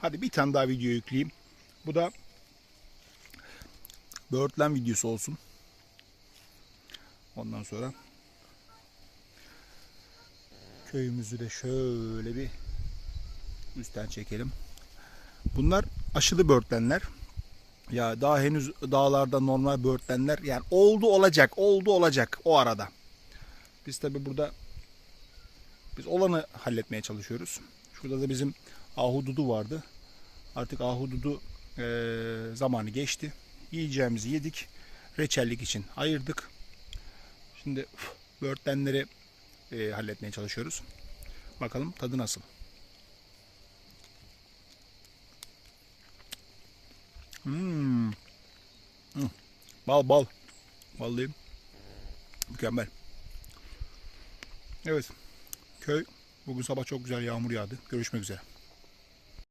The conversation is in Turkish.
Hadi bir tane daha video yükleyeyim. Bu da böğürtlen videosu olsun. Ondan sonra köyümüzü de şöyle bir üstten çekelim. Bunlar aşılı böğürtlenler. Ya daha henüz dağlarda normal böğürtlenler yani oldu olacak, oldu olacak o arada. Biz tabi burada biz olanı halletmeye çalışıyoruz. Şurada da bizim ahududu vardı. Artık ahududu eee zamanı geçti. Yiyeceğimizi yedik. Reçellik için ayırdık. Şimdi uf, eee, halletmeye çalışıyoruz. Bakalım tadı nasıl. Hmm. Hı. Bal bal. Vallahi mükemmel. Evet. Köy bugün sabah çok güzel yağmur yağdı. Görüşmek üzere.